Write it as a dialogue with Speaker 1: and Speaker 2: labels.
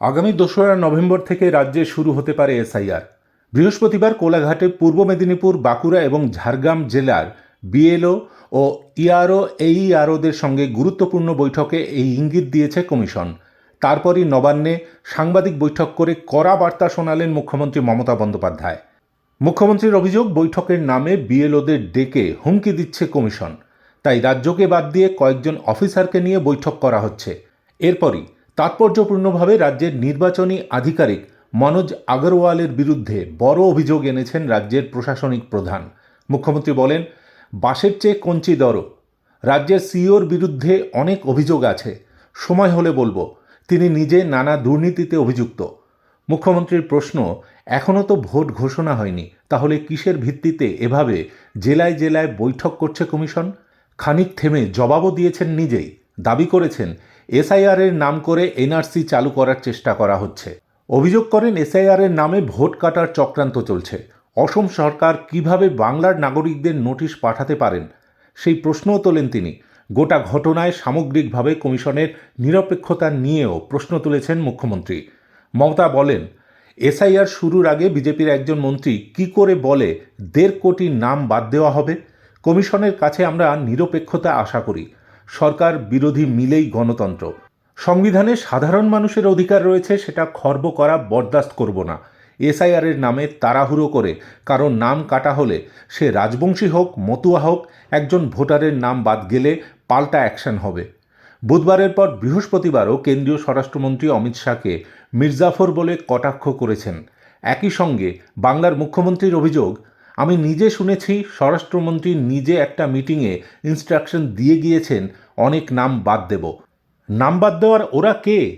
Speaker 1: আগামী দোসরা নভেম্বর থেকে রাজ্যে শুরু হতে পারে এসআইআর। বৃহস্পতিবার কোলাঘাটে পূর্ব মেদিনীপুর, বাঁকুড়া এবং ঝাড়গ্রাম জেলার বিএলও ও ইআরও, এইআরওদের সঙ্গে গুরুত্বপূর্ণ বৈঠকে এই ইঙ্গিত দিয়েছে কমিশন। তারপরই নবান্নে সাংবাদিক বৈঠক করে কড়া বার্তা শোনালেন মুখ্যমন্ত্রী মমতা বন্দ্যোপাধ্যায়। মুখ্যমন্ত্রীর অভিযোগ, বৈঠকের নামে বিএলওদের ডেকে হুমকি দিচ্ছে কমিশন। তাই রাজ্যকে বাদ দিয়ে কয়েকজন অফিসারকে নিয়ে বৈঠক করা হচ্ছে। এরপরই তাৎপর্যপূর্ণভাবে রাজ্যের নির্বাচনী আধিকারিক মনোজ আগরওয়ালের বিরুদ্ধে বড় অভিযোগ এনেছেন রাজ্যের প্রশাসনিক প্রধান। মুখ্যমন্ত্রী বলেন বাসের চেয়ে কঞ্চি দর। রাজ্যের সিইওর বিরুদ্ধে অনেক অভিযোগ আছে। সময় হলে বলব, তিনি নিজে নানা দুর্নীতিতে অভিযুক্ত। মুখ্যমন্ত্রীর প্রশ্ন এখনও তো ভোট ঘোষণা হয়নি, তাহলে কিসের ভিত্তিতে এভাবে জেলায় জেলায় বৈঠক করছে কমিশন? খানিক থেমে জবাবও দিয়েছেন নিজেই। দাবি করেছেন এসআইআর এর নাম করে এনআরসি চালু করার চেষ্টা করা হচ্ছে। অভিযোগ করেন এসআইআর এর নামে ভোট কাটার চক্রান্ত চলছে। অসম সরকার কীভাবে বাংলার নাগরিকদের নোটিশ পাঠাতে পারেন? সেই প্রশ্নও তোলেন তিনি। গোটা ঘটনায় সামগ্রিকভাবে কমিশনের নিরপেক্ষতা নিয়েও প্রশ্ন তুলেছেন মুখ্যমন্ত্রী। মমতা বলেন, এসআইআর শুরুর আগে বিজেপির একজন মন্ত্রী কি করে বলে দেড় কোটি নাম বাদ দেওয়া হবে? কমিশনের কাছে আমরা নিরপেক্ষতা আশা করি। সরকার বিরোধী মিলেই গণতন্ত্র। সংবিধানে সাধারণ মানুষের অধিকার রয়েছে, সেটা খর্ব করা বরদাস্ত করব না। এসআইআর এর নামে তাড়াহুড়ো করে কারও নাম কাটা হলে সে রাজবংশী হোক, মতুয়া হোক, একজন ভোটারের নাম বাদ গেলে পাল্টা অ্যাকশন হবে। বুধবারের পর বৃহস্পতিবারও কেন্দ্রীয় স্বরাষ্ট্রমন্ত্রী অমিত শাহকে মির্জাফর বলে কটাক্ষ করেছেন। একই সঙ্গে বাংলার মুখ্যমন্ত্রীর অভিযোগ আমি নিজে শুনেছি, স্বরাষ্ট্রমন্ত্রী নিজে একটা মিটিংয়ে ইনস্ট্রাকশন দিয়ে গিয়েছেন, অনেক নাম বাদ দেব। নাম বাদ দেওয়ার ওরা কে?